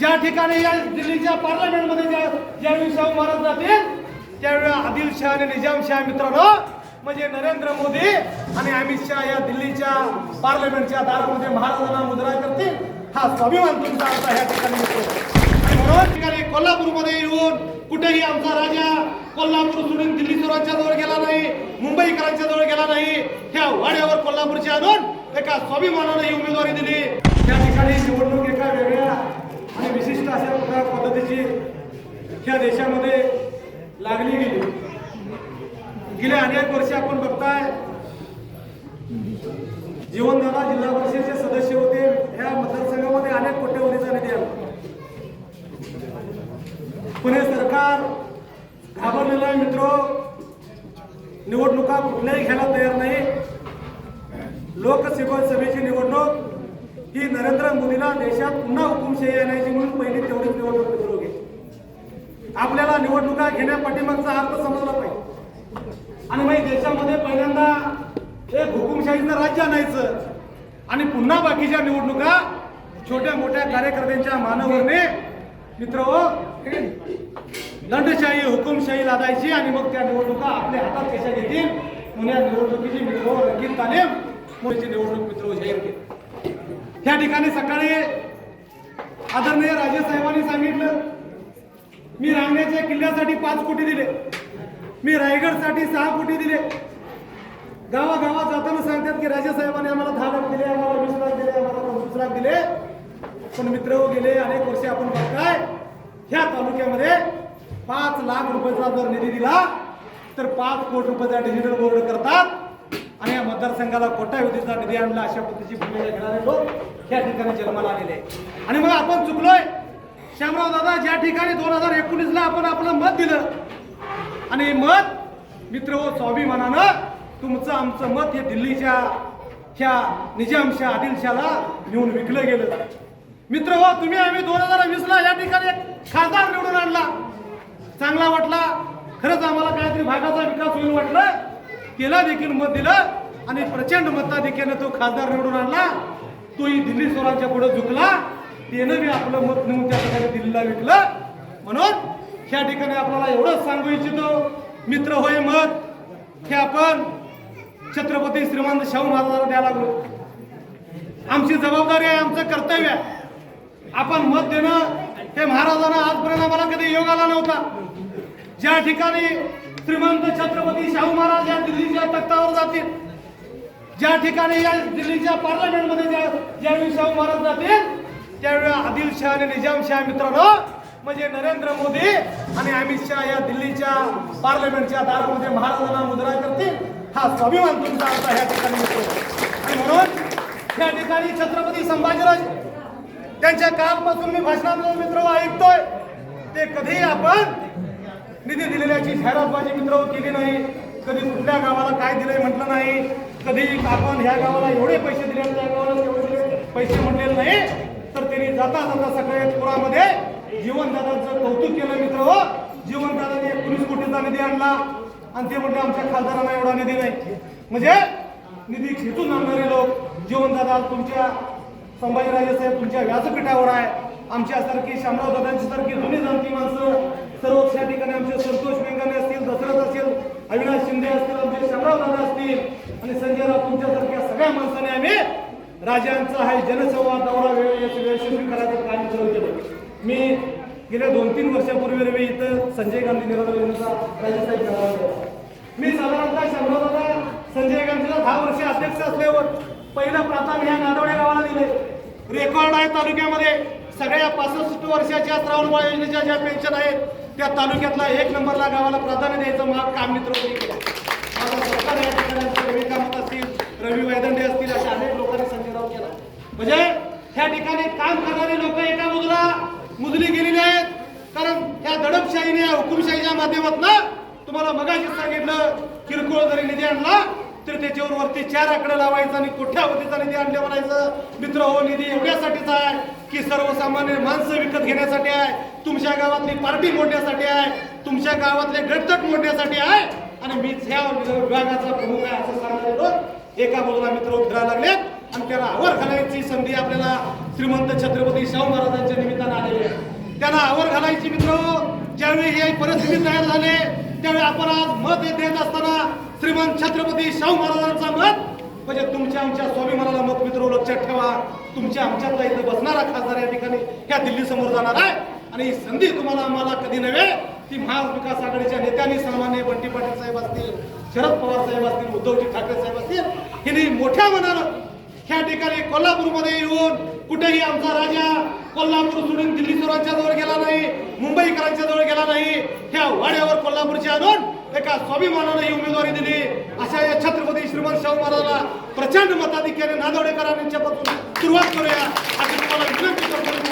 ज्या ठिकाणी या दिल्लीच्या पार्लमेंटमध्ये ज्या ज्यावेळी शाहू महाराज जातील त्यावेळी आदिलशाह आणि निजामशाह मित्रांनो म्हणजे नरेंद्र मोदी आणि अमित शहा या दिल्लीच्या पार्लमेंटच्या दारामध्ये महाराजांना मुद्रा करतील. हा स्वाभिमान तुमचा आमचा ह्या ठिकाणी येतो. म्हणून ठिकाणी कोल्हापूरमध्ये येऊन कुठेही आमचा राजा कोल्हापूर सोडून दिल्ली स्वराज्या जवळ गेला नाही मुंबईकरांच्या जवळ गेला नाही त्या वाड्यावर कोल्हापूरच्या आणून एका स्वाभिमानाने ही उमेदवारी दिली. त्या ठिकाणी निवडणूक एका वेगळ्या आणि विशिष्ट अशा प्रकार पद्धतीची ह्या देशामध्ये लागली गेली. गेले अनेक वर्षे आपण बघताय. जीवनदादा जिल्हा परिषदेचे सदस्य होते. ह्या मतदारसंघामध्ये अनेक कोट्यवधीचा निधी आला पुणे सरकार घाबरलेलं आहे मित्र. निवडणुका कुठल्याही घ्यायला तयार नाही. लोकसेवा सभेची निवडणूक ही नरेंद्र मोदीला देशात पुन्हा हुकुमशाही आणायची म्हणून पहिली तेवढीच निवडणूक मित्र घे आपल्याला निवडणुका घेण्या पाठीमागचा अर्थ समजला पाहिजे. आणि मग देशामध्ये पहिल्यांदा एक हुकुमशाहीचं राज्य आणायचं आणि पुन्हा बाकीच्या निवडणुका छोट्या मोठ्या कार्यकर्त्यांच्या मानवरने. मित्र हो दंडशाही हुकुमशाही लादायची आणि मग त्या निवडणुका आपल्या हातात कशा घेतील? म्हणून या निवडणुकीची मित्र रंगीत तालीम. मोदीची निवडणूक मित्र जाहीर ठिकाणी सकाळी आदरणीय राजेसाहेबांनी सांगितलं मी रांगण्याच्या किल्ल्यासाठी पाच कोटी दिले. मी रायगडसाठी सहा कोटी दिले. गावागावात जाताना सांगतात की राजेसाहेबांनी आम्हाला दहा लाख दिले आम्हाला वीस लाख दिले आम्हाला पंचवीस लाख दिले. पण मित्र हो, गेले अनेक वर्षे आपण बघताय ह्या तालुक्यामध्ये पाच लाख रुपयाचा जर निधी दिला तर पाच कोटी रुपयाचा डिजिटल बोर्ड करतात. आणि या मतदारसंघाला कोट्यावधीचा निधी आणला अशा पद्धतीची भूमिका घेणारे लोक या ठिकाणी जन्माला आलेले आहे. आणि मग आपण चुकलोय. श्यामराव दादा ज्या ठिकाणी दोन हजार एकोणीसला आपण आपलं मत दिलं आणि हे मत मित्र हो स्वाभिमानानं तुमचं आमचं मत हे दिल्लीच्या ह्या निजामशा आदिलशाला नेऊन विकलं गेलं. मित्र हो तुम्ही आम्ही दोन हजार वीस ला या ठिकाणी खासदार निवडून आणला. चांगला वाटला. खरंच आम्हाला काहीतरी भागाचा विकास होईल वाटलं. केला देखील मत दिलं. आणि प्रचंड मताधिक्याने तो खासदार निवडून आणला. तोही दिल्ली स्वराज्या पुढे झुकला. त्यानं मी आपलं मत नेऊन त्या ठिकाणी दिल्लीला विकलं. म्हणून ह्या ठिकाणी आपल्याला एवढंच सांगू इच्छितो मित्र होय मत हे आपण छत्रपती श्रीमंत शाहू महाराजांना द्यायला लागलो. आमची जबाबदारी आहे आमचं कर्तव्य आहे. आपण मत देणं हे महाराजांना आजपर्यंत आम्हाला कधी योग आला नव्हता. ज्या ठिकाणी श्रीमंत छत्रपती शाहू महाराज या दिल्लीच्या तख्तावर जातील ज्या ठिकाणी या दिल्लीच्या पार्लमेंटमध्ये ज्या ज्यावेळी शाहू महाराज जातील त्यावेळी आदिलशाह आणि निजामशाह मित्रांनो म्हणजे नरेंद्र मोदी आणि अमित शहा या दिल्लीच्या पार्लमेंटच्या दारामध्ये महाराजांना मुद्रा करतील हा स्वाभिमान तुमचा आमचा ह्या ठिकाणी आणि म्हणून त्या ठिकाणी छत्रपती संभाजीराज त्यांच्या कालपासून मी भाषणातून मित्र ऐकतोय ते कधी आपण निधी दिलेल्याची जाहिरातबाजी मित्र हो केली नाही कधी कुठल्या गावाला काय दिलंय म्हटलं नाही कधी आपण ह्या गावाला एवढे पैसे दिले आणि त्या गावाला एवढे पैसे म्हणले नाही तर त्यांनी जाता जाता सगळ्या पुरामध्ये जीवनदादांचं कौतुक केलं मित्र हो जीवनदादाने एकोणीस कोटीचा निधी आणला आणि ते म्हणजे आमच्या खासदारांना एवढा निधी नाही. म्हणजे निधी खेचून आणणारे लोक जीवनदादा तुमच्या संभाजीराजे साहेब तुमच्या व्यासपीठावर आहे. आमच्यासारखी शामराव दादांची सारखी जुनी जाणती माणसं सर्वच या ठिकाणी आमचे संतोष मेंगाने असतील दशरथ असेल अविनाश शिंदे असतील आमचे शामराव दादा असतील की संजय राव तुमच्यासारख्या सगळ्या माणसाने आम्ही राजांचा हा जनसंवाद दौरा वेळ यशस्वी करायचं काम सुरू केलं. मी गेल्या दोन तीन वर्षापूर्वी रवी इथं संजय गांधी निराधार योजनेचा राजेसाहेब करावा मी साधारणतः शंभर संजय गांधीला दहा वर्ष अध्यक्ष असल्यावर पहिलं प्राथमिक ह्या नादवडे गावाला दिले. रेकॉर्ड आहे तालुक्यामध्ये सगळ्या पासष्ट वर्षाच्या श्रावणबाळ योजनेच्या ज्या पेन्शन आहेत त्या तालुक्यातला एक नंबरला गावाला प्राधान्य द्यायचं मला काम मित्र माझा सरकार या ठिकाणी आमचे रवी कामत असतील रवी वैदंडे असतील अशा अनेक लोकांनी संजय राव केला म्हणजे ह्या ठिकाणी काम करणारे लोक एका मुजला मुजली गेलेले आहेत. कारण या दडपशाहीने या हुकुमशाहीच्या माध्यमातून तुम्हाला मगाशी सांगितलं किरकोळ जरी निधी आणला तर त्याच्यावर वरती चार आकडे लावायचा आणि कोठ्यावधीचा निधी आणले म्हणायचं? मित्र हो निधी एवढ्यासाठीच आहे की सर्वसामान्य माणसं विकत घेण्यासाठी आहे तुमच्या गावातली पार्टी मोडण्यासाठी आहे तुमच्या गावातले गटतट मोडण्यासाठी आहे. आणि मीच ह्या विभागाचा प्रमुख आहे असं सांगायला एका बाजूला मित्र उतरायला लागलेत आणि त्याला आवर घालायची संधी आपल्याला श्रीमंत छत्रपती शाहू महाराजांच्या निमित्तानं घालायचे मित्र ज्यावेळी हे परिस्थिती तयार झाले त्यावेळी आपण आज मत देत असताना श्रीमंत छत्रपती शाहू महाराजांचा मत म्हणजे तुमच्या आमच्या स्वाभिमानाला मत मित्र लक्षात ठेवा. तुमच्या आमच्यातला इथं बसणारा खासदार या ठिकाणी ह्या दिल्ली समोर जाणार आहे. आणि ही संधी तुम्हाला आम्हाला कधी नव्हे ती महाविकास आघाडीच्या नेत्यांनी सन्मान्य बंटी पाटील साहेब असतील शरद पवार साहेब असतील उद्धवजी ठाकरे साहेब असतील हिने मोठ्या मनानं ह्या ठिकाणी कोल्हापूरमध्ये येऊन कुठेही आमचा राजा कोल्हापूर सोडून दिल्ली स्वराज्या जवळ गेला नाही मुंबईकरांच्या जवळ गेला नाही ह्या वाड्यावर कोल्हापूरचे आणून एका स्वाभिमानाने ही उमेदवारी दिली. अशा या छत्रपती श्रीमंत शाहू महाराजांना प्रचंड मताधिक्याने नांदवडेकरांच्यापासून सुरुवात करूया. अशी तुम्हाला विनंती करतो